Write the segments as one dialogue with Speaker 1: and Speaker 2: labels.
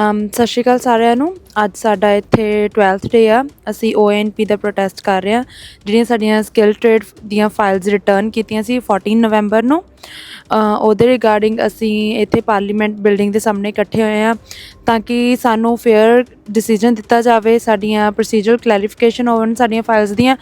Speaker 1: ਸਤਿ ਸ਼੍ਰੀ ਅਕਾਲ ਸਾਰਿਆਂ ਨੂੰ। ਅੱਜ ਸਾਡਾ ਇੱਥੇ 12th ਡੇ ਆ। ਅਸੀਂ ONP ਦਾ ਪ੍ਰੋਟੈਸਟ ਕਰ ਰਹੇ ਹਾਂ, ਜਿਹੜੀਆਂ ਸਾਡੀਆਂ ਸਕਿੱਲ ਟ੍ਰੇਡ ਦੀਆਂ ਫਾਈਲਸ ਰਿਟਰਨ ਕੀਤੀਆਂ ਸੀ 14 ਨਵੰਬਰ ਨੂੰ। ਉਹਦੇ ਰਿਗਾਰਡਿੰਗ ਅਸੀਂ ਇੱਥੇ ਪਾਰਲੀਮੈਂਟ ਬਿਲਡਿੰਗ ਦੇ ਸਾਹਮਣੇ ਇਕੱਠੇ ਹੋਏ ਹਾਂ ਤਾਂ ਕਿ ਸਾਨੂੰ ਫੇਅਰ ਡਿਸੀਜਨ ਦਿੱਤਾ ਜਾਵੇ, ਸਾਡੀਆਂ ਪ੍ਰੋਸੀਜਰ ਕਲੈਰੀਫਿਕੇਸ਼ਨ ਹੋਣ, ਸਾਡੀਆਂ ਫਾਈਲਸ ਦੀਆਂ,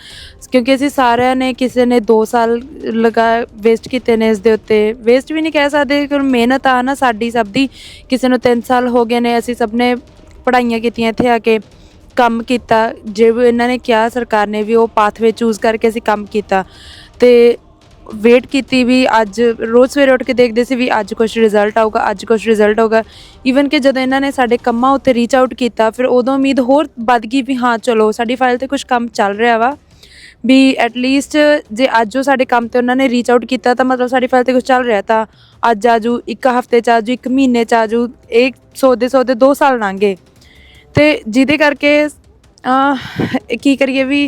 Speaker 1: ਕਿਉਂਕਿ ਅਸੀਂ ਸਾਰਿਆਂ ਨੇ ਕਿਸੇ ਨੇ 2 ਸਾਲ ਲਗਾ ਵੇਸਟ ਕੀਤੇ ਨੇ ਇਸ ਦੇ ਉੱਤੇ। ਵੇਸਟ ਵੀ ਨਹੀਂ ਕਹਿ ਸਕਦੇ ਕਿ ਮਿਹਨਤ ਆ ਨਾ ਸਾਡੀ ਸਭ ਦੀ, ਕਿਸੇ ਨੂੰ 3 ਸਾਲ ਹੋ ਗਏ ਨੇ, ਅਸੀਂ ਸਭ ਨੇ ਪੜ੍ਹਾਈਆਂ ਕੀਤੀਆਂ ਇੱਥੇ ਆ ਕੇ, ਕੰਮ ਕੀਤਾ, ਜੇ ਇਹਨਾਂ ਨੇ ਕਿਹਾ ਸਰਕਾਰ ਨੇ ਵੀ ਉਹ ਪਾਥਵੇ ਚੂਜ਼ ਕਰਕੇ ਅਸੀਂ ਕੰਮ ਕੀਤਾ। ਤੇ ਵੇਟ ਕੀਤੀ ਵੀ ਅੱਜ ਰੋਜ਼ ਸਵੇਰੇ ਉੱਠ ਕੇ ਦੇਖਦੇ ਸੀ ਵੀ ਅੱਜ ਕੁਝ ਰਿਜ਼ਲਟ ਆਊਗਾ, ਅੱਜ ਕੁਝ ਰਿਜ਼ਲਟ ਆਊਗਾ। ਈਵਨ ਕਿ ਜਦੋਂ ਇਹਨਾਂ ਨੇ ਸਾਡੇ ਕੰਮਾਂ ਉੱਤੇ ਰੀਚ ਆਊਟ ਕੀਤਾ, ਫਿਰ ਉਦੋਂ ਉਮੀਦ ਹੋਰ ਵੱਧ ਗਈ ਵੀ ਹਾਂ, ਚਲੋ ਸਾਡੀ ਫਾਈਲ ਤੇ ਕੁਝ ਕੰਮ ਚੱਲ ਰਿਹਾ ਵਾ। ਵੀ ਐਟ ਲੀਸਟ ਜੇ ਅੱਜ ਉਹ ਸਾਡੇ ਕੰਮ ਤੇ ਉਹਨਾਂ ਨੇ ਰੀਚ ਆਊਟ ਕੀਤਾ, ਤਾਂ ਮਤਲਬ ਸਾਡੀ ਫਾਈਲ ਤੇ ਕੁਝ ਚੱਲ ਰਿਹਾ, ਤਾਂ ਅੱਜ ਆਜੂ ਇੱਕ ਹਫ਼ਤੇ ਚ ਆਜੂ ਇੱਕ ਮਹੀਨੇ ਚ ਆਜੂ ਇੱਕ ਸੌਦੇ ਸੌਦੇ 2 ਸਾਲ ਲੰਘੇ ਤੇ ਜਿਹਦੇ ਕਰਕੇ ਕੀ ਕਰੀਏ ਵੀ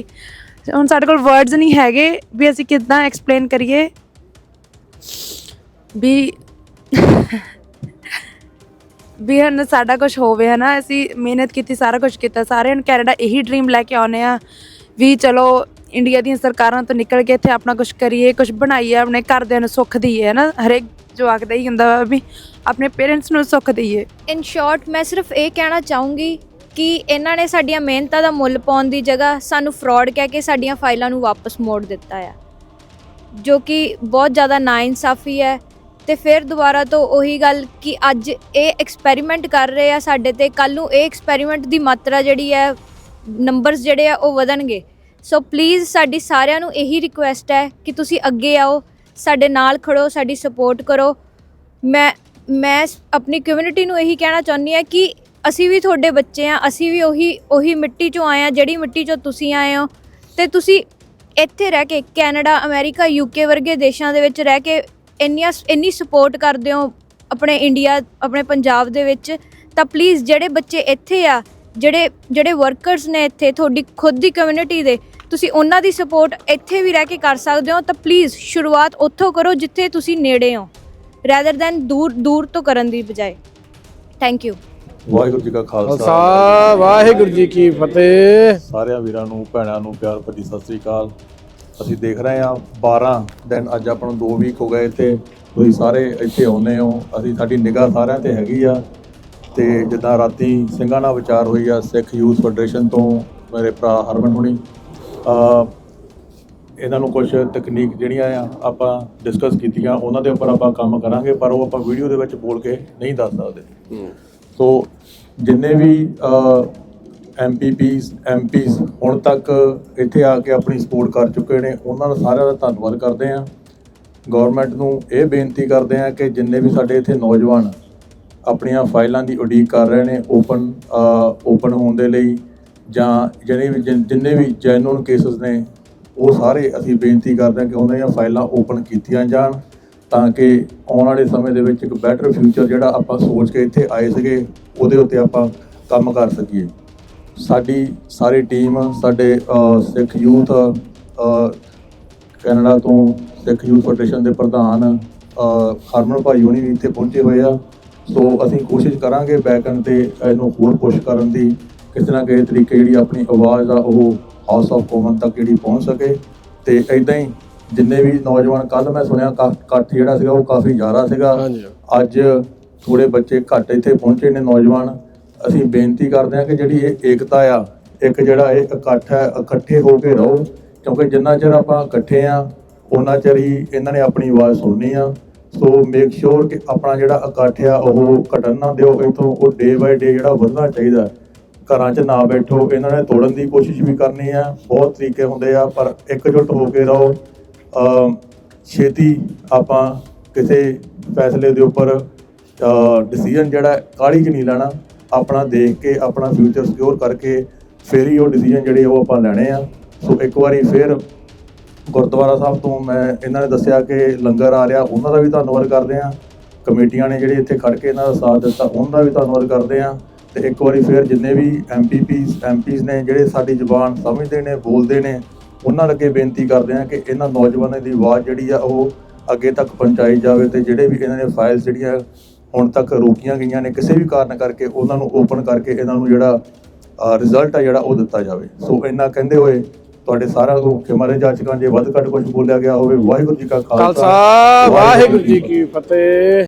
Speaker 1: ਹੁਣ ਸਾਡੇ ਕੋਲ ਵਰਡਸ ਨਹੀਂ ਹੈਗੇ, ਵੀ ਅਸੀਂ ਕਿੱਦਾਂ ਐਕਸਪਲੇਨ ਕਰੀਏ? ਵੀ ਵੀ ਹਨ ਸਾਡਾ ਕੁਝ ਹੋਵੇ ਹੈ ਨਾ ਅਸੀਂ ਮਿਹਨਤ ਕੀਤੀ, ਸਾਰਾ ਕੁਝ ਕੀਤਾ ਸਾਰੇ ਨੂੰ ਕੈਨੇਡਾ ਇਹੀ ਡ੍ਰੀਮ ਲੈ ਕੇ ਆਉਨੇ ਆ ਵੀ ਚਲੋ ਇੰਡੀਆ ਦੀਆਂ ਸਰਕਾਰਾਂ ਤੋਂ ਨਿਕਲ ਕੇ ਇੱਥੇ ਆਪਣਾ ਕੁਝ ਕਰੀਏ ਕੁਝ ਬਣਾਈਏ, ਆਪਣੇ ਘਰਦਿਆਂ ਨੂੰ ਸੁੱਖ ਦਈਏ ਨਾ ਹਰੇਕ ਜਵਾਕ ਦਾ ਹੀ ਹੁੰਦਾ ਵਾ ਵੀ ਆਪਣੇ ਪੇਰੈਂਟਸ ਨੂੰ ਸੁੱਖ ਦਈਏ।
Speaker 2: ਇਨ ਸ਼ਾਰਟ ਮੈਂ ਸਿਰਫ ਇਹ ਕਹਿਣਾ ਚਾਹੂੰਗੀ ਕਿ ਇਹਨਾਂ ਨੇ ਸਾਡੀਆਂ ਮਿਹਨਤਾਂ ਦਾ ਮੁੱਲ ਪਾਉਣ ਦੀ ਜਗ੍ਹਾ ਸਾਨੂੰ ਫਰਾਡ ਕਹਿ ਕੇ ਸਾਡੀਆਂ ਫਾਈਲਾਂ ਨੂੰ ਵਾਪਸ ਮੋੜ ਦਿੱਤਾ ਆ। ਜੋ ਕਿ ਬਹੁਤ ਜ਼ਿਆਦਾ ਨਾਇਨਸਾਫੀ ਹੈ ਤੇ ਫਿਰ ਦੁਬਾਰਾ ਤੋਂ ਉਹੀ ਗੱਲ ਕਿ ਅੱਜ ਇਹ ਐਕਸਪੈਰੀਮੈਂਟ ਕਰ ਰਹੇ ਆ ਸਾਡੇ ਤੇ ਕੱਲ ਨੂੰ ਇਹ ਐਕਸਪੈਰੀਮੈਂਟ ਦੀ ਮਾਤਰਾ ਜਿਹੜੀ ਹੈ ਨੰਬਰਸ ਜਿਹੜੇ ਆ ਉਹ ਵਧਣਗੇ। ਸੋ ਪਲੀਜ਼ ਸਾਡੀ ਸਾਰਿਆਂ ਨੂੰ ਇਹੀ ਰਿਕੁਐਸਟ ਹੈ ਕਿ ਤੁਸੀਂ ਅੱਗੇ ਆਓ, ਸਾਡੇ ਨਾਲ ਖੜੋ, ਸਾਡੀ ਸਪੋਰਟ ਕਰੋ। ਮੈਂ ਮੈਂ ਆਪਣੀ ਕਮਿਊਨਿਟੀ ਨੂੰ ਇਹੀ ਕਹਿਣਾ ਚਾਹੁੰਦੀ ਹਾਂ ਕਿ ਅਸੀਂ ਵੀ ਤੁਹਾਡੇ ਬੱਚੇ ਆ, ਅਸੀਂ ਵੀ ਉਹੀ ਉਹੀ ਮਿੱਟੀ ਚੋਂ ਆਏ ਆ, ਜਿਹੜੀ ਮਿੱਟੀ ਚੋਂ ਤੁਸੀਂ ਆਏ ਹੋ। ਤੇ ਤੁਸੀਂ ਇੱਥੇ ਰਹਿ ਕੇ ਕੈਨੇਡਾ, ਅਮਰੀਕਾ ਯੂਕੇ ਵਰਗੇ ਦੇਸ਼ਾਂ ਦੇ ਵਿੱਚ ਰਹਿ ਕੇ ਇੰਨੀਆਂ ਇੰਨੀ ਸਪੋਰਟ ਕਰਦੇ ਹੋ ਆਪਣੇ ਇੰਡੀਆ, ਆਪਣੇ ਪੰਜਾਬ ਦੇ ਵਿੱਚ, ਤਾਂ ਪਲੀਜ਼ ਜਿਹੜੇ ਬੱਚੇ ਇੱਥੇ ਆ, ਜਿਹੜੇ ਜਿਹੜੇ ਵਰਕਰਸ ਨੇ ਇੱਥੇ, ਤੁਹਾਡੀ ਖੁਦ ਦੀ ਕਮਿਊਨਿਟੀ ਦੇ, ਤੁਸੀਂ ਉਹਨਾਂ ਦੀ ਸਪੋਰਟ ਇੱਥੇ ਵੀ ਰਹਿ ਕੇ ਕਰ ਸਕਦੇ ਹੋ, ਤਾਂ ਪਲੀਜ਼ ਸ਼ੁਰੂਆਤ ਉੱਥੋਂ ਕਰੋ ਜਿੱਥੇ ਤੁਸੀਂ ਨੇੜੇ ਹੋ ਰੈਦਰ ਦੈਨ ਦੂਰ ਦੂਰ ਤੋਂ ਕਰਨ ਦੀ ਬਜਾਏ। ਥੈਂਕ ਯੂ
Speaker 3: ਵਾਹਿਗੁਰੂ ਜੀ ਕਾ ਖਾਲਸਾ।
Speaker 4: ਖਾਲਸਾ ਵਾਹਿਗੁਰੂ ਜੀ ਕੀ ਫਤਿਹ।
Speaker 3: ਸਾਰਿਆਂ ਵੀਰਾਂ ਨੂੰ ਭੈਣਾਂ ਨੂੰ ਪਿਆਰ ਭਰੀ ਸਤਿ ਸ੍ਰੀ ਅਕਾਲ। ਅਸੀਂ ਦੇਖ ਰਹੇ ਹਾਂ 12 ਦਿਨ ਅੱਜ ਆਪਾਂ ਨੂੰ 2 ਵੀਕ ਹੋ ਗਏ ਇੱਥੇ। ਤੁਸੀਂ ਸਾਰੇ ਇੱਥੇ ਆਉਨੇ ਹੋ। ਅਸੀਂ ਸਾਡੀ ਨਿਗਾਹ ਸਾਰਿਆਂ ਤੇ ਹੈਗੀ ਆ। ਤੇ ਜਿੱਦਾਂ ਰਾਤੀ ਸਿੰਘਾਂ ਨਾਲ ਵਿਚਾਰ ਹੋਈ ਆ ਸਿੱਖ ਯੂਥ ਫੈਡਰੇਸ਼ਨ ਤੋਂ ਮੇਰੇ ਭਰਾ ਹਰਮਨ ਹੁਣੀ। ਇਹਨਾਂ ਨੂੰ ਕੁਝ ਤਕਨੀਕ ਜਿਹੜੀਆਂ ਆ ਆਪਾਂ ਡਿਸਕਸ ਕੀਤੀਆਂ ਉਹਨਾਂ ਦੇ ਉੱਪਰ ਆਪਾਂ ਕੰਮ ਕਰਾਂਗੇ ਪਰ ਉਹ ਆਪਾਂ ਵੀਡੀਓ ਦੇ ਵਿੱਚ ਬੋਲ ਕੇ ਨਹੀਂ ਦੱਸ ਸਕਦੇ। ਸੋ ਜਿੰਨੇ ਵੀ ਐਮਪੀਪੀਸ ਐਮਪੀਸ ਹੁਣ ਤੱਕ ਇੱਥੇ ਆ ਕੇ ਆਪਣੀ ਸਪੋਰਟ ਕਰ ਚੁੱਕੇ ਨੇ, ਉਹਨਾਂ ਦਾ ਸਾਰਿਆਂ ਦਾ ਧੰਨਵਾਦ ਕਰਦੇ ਹਾਂ। ਗਵਰਨਮੈਂਟ ਨੂੰ ਇਹ ਬੇਨਤੀ ਕਰਦੇ ਹਾਂ ਕਿ ਜਿੰਨੇ ਵੀ ਸਾਡੇ ਇੱਥੇ ਨੌਜਵਾਨ ਆਪਣੀਆਂ ਫਾਈਲਾਂ ਦੀ ਉਡੀਕ ਕਰ ਰਹੇ ਨੇ ਓਪਨ ਓਪਨ ਹੋਣ ਦੇ ਲਈ ਜਾਂ ਜਿਹੜੇ ਵੀ ਜਿੰਨੇ ਵੀ ਜੈਨੂਨ ਕੇਸਸ ਨੇ, ਉਹ ਸਾਰੇ ਅਸੀਂ ਬੇਨਤੀ ਕਰਦੇ ਹਾਂ ਕਿ ਉਹਨਾਂ ਦੀਆਂ ਫਾਈਲਾਂ ਓਪਨ ਕੀਤੀਆਂ ਜਾਣ। ਤਾਂ ਕਿ ਆਉਣ ਵਾਲੇ ਸਮੇਂ ਦੇ ਵਿੱਚ ਇੱਕ ਬੈਟਰ ਫਿਊਚਰ ਜਿਹੜਾ ਆਪਾਂ ਸੋਚ ਕੇ ਇੱਥੇ ਆਏ ਸੀਗੇ, ਉਹਦੇ ਉੱਤੇ ਆਪਾਂ ਕੰਮ ਕਰ ਸਕੀਏ। ਸਾਡੀ ਸਾਰੀ ਟੀਮ ਸਾਡੇ ਸਿੱਖ ਯੂਥ ਕੈਨੇਡਾ ਤੋਂ ਸਿੱਖ ਯੂਥ ਫੈਡਰੇਸ਼ਨ ਦੇ ਪ੍ਰਧਾਨ ਹਰਮਨ ਭਾਈ ਹੋਣੀ ਵੀ ਇੱਥੇ ਪਹੁੰਚੇ ਹੋਏ ਆ। ਸੋ ਅਸੀਂ ਕੋਸ਼ਿਸ਼ ਕਰਾਂਗੇ ਬੈਕਐਂਡ ਤੇ ਇਹਨੂੰ ਹੋਰ ਪੁਸ਼ ਕਰਨ ਦੀ, ਕਿਸੇ ਨਾ ਕਿਸੇ ਤਰੀਕੇ ਜਿਹੜੀ ਆਪਣੀ ਆਵਾਜ਼ ਆ, ਉਹ ਹਾਊਸ ਆਫ ਕੋਮਨ ਤੱਕ ਜਿਹੜੀ ਪਹੁੰਚ ਸਕੇ। ਤੇ ਐਦਾਂ ਹੀ ਜਿੰਨੇ ਵੀ ਨੌਜਵਾਨ ਕੱਲ ਮੈਂ ਸੁਣਿਆ ਇਕੱਠ ਜਿਹੜਾ ਸੀਗਾ ਉਹ ਕਾਫੀ ਜ਼ਿਆਦਾ ਸੀਗਾ। ਅੱਜ ਥੋੜੇ ਬੱਚੇ ਘੱਟ ਇੱਥੇ ਪਹੁੰਚੇ ਨੇ ਨੌਜਵਾਨ। ਅਸੀਂ ਬੇਨਤੀ ਕਰਦੇ ਹਾਂ ਕਿ ਜਿਹੜੀ ਇਹ ਏਕਤਾ ਆ ਇੱਕ ਜਿਹੜਾ ਇਹ ਇਕੱਠ ਹੈ ਇਕੱਠੇ ਹੋ ਕੇ ਰਹੋ। ਕਿਉਂਕਿ ਜਿੰਨਾ ਚਿਰ ਆਪਾਂ ਇਕੱਠੇ ਆ ਉਹਨਾਂ ਚਿਰ ਹੀ ਇਹਨਾਂ ਨੇ ਆਪਣੀ ਆਵਾਜ਼ ਸੁਣਨੀ ਆ। ਸੋ ਮੇਕ ਸ਼ੋਰ ਕਿ ਆਪਣਾ ਜਿਹੜਾ ਇਕੱਠ ਆ ਉਹ ਘਟਣ ਨਾ ਦਿਓ। ਇਥੋਂ ਉਹ ਡੇ ਬਾਏ ਡੇ ਜਿਹੜਾ ਵਧਣਾ ਚਾਹੀਦਾ। ਘਰਾਂ 'ਚ ਨਾ ਬੈਠੋ। ਇਹਨਾਂ ਨੇ ਤੋੜਨ ਦੀ ਕੋਸ਼ਿਸ਼ ਵੀ ਕਰਨੀ ਆ। ਬਹੁਤ ਤਰੀਕੇ ਹੁੰਦੇ ਆ ਪਰ ਇਕਜੁੱਟ ਹੋ ਕੇ ਰਹੋ। ਛੇਤੀ ਆਪਾਂ ਕਿਸੇ ਫੈਸਲੇ ਦੇ ਉੱਪਰ ਡਿਸੀਜਨ ਜਿਹੜਾ ਹੈ, ਕਾਹਲੀ 'ਚ ਨਹੀਂ ਲੈਣਾ ਆਪਣਾ ਦੇਖ ਕੇ ਆਪਣਾ ਫਿਊਚਰ ਸਿਕਿਉਰ ਕਰਕੇ ਫਿਰ ਹੀ ਉਹ ਡਿਸੀਜਨ ਜਿਹੜੇ ਉਹ ਆਪਾਂ ਲੈਣੇ ਆ। ਸੋ ਇੱਕ ਵਾਰੀ ਫਿਰ ਗੁਰਦੁਆਰਾ ਸਾਹਿਬ ਤੋਂ ਮੈਂ ਇਹਨਾਂ ਨੇ ਦੱਸਿਆ ਕਿ ਲੰਗਰ ਆ ਰਿਹਾ ਉਹਨਾਂ ਦਾ ਵੀ ਧੰਨਵਾਦ ਕਰਦੇ ਆ। ਕਮੇਟੀਆਂ ਨੇ ਜਿਹੜੇ ਇੱਥੇ ਖੜ ਕੇ ਇਹਨਾਂ ਦਾ ਸਾਥ ਦਿੱਤਾ ਉਹਨਾਂ ਦਾ ਵੀ ਧੰਨਵਾਦ ਕਰਦੇ ਆ। ਤੇ ਇੱਕ ਵਾਰੀ ਫਿਰ ਜਿੰਨੇ ਵੀ ਐਮਪੀਪੀਸ ਐਮਪੀਸ ਨੇ ਜਿਹੜੇ ਸਾਡੀ ਜ਼ੁਬਾਨ ਸਮਝਦੇ ਨੇ ਬੋਲਦੇ ਨੇ ਉਹਨਾਂ ਅੱਗੇ ਬੇਨਤੀ ਕਰਦੇ ਆ ਕਿ ਇਹਨਾਂ ਨੌਜਵਾਨਾਂ ਦੀ ਆਵਾਜ਼ ਜਿਹੜੀ ਆ ਉਹ ਅੱਗੇ ਤੱਕ ਪਹੁੰਚਾਈ ਜਾਵੇ ਤੇ ਜਿਹੜੇ ਵੀ ਇਹਨਾਂ ਨੇ ਫਾਈਲਸ ਜਿਹੜੀਆਂ ਹੁਣ ਤੱਕ ਰੋਕੀਆਂ ਗਈਆਂ ਨੇ ਕਿਸੇ ਵੀ ਕਾਰਨ ਕਰਕੇ ਉਹਨਾਂ ਨੂੰ ਓਪਨ ਕਰਕੇ ਇਹਨਾਂ ਨੂੰ ਜਿਹੜਾ ਰਿਜ਼ਲਟ ਆ ਜਿਹੜਾ ਉਹ ਦਿੱਤਾ ਜਾਵੇ। ਸੋ ਇੰਨਾ ਕਹਿੰਦੇ ਹੋਏ ਤੁਹਾਡੇ ਸਾਰਿਆਂ ਨੂੰ ਖਿਮਾਰੇ ਜਾਚਕਾਂ ਜੇ ਵੱਧ ਘੱਟ ਕੁਝ ਬੋਲਿਆ ਗਿਆ ਹੋਵੇ। ਵਾਹਿਗੁਰੂ ਜੀ ਕਾ
Speaker 4: ਖਾਲਸਾ ਵਾਹਿਗੁਰੂ ਜੀ ਕੀ ਫਤਿਹ।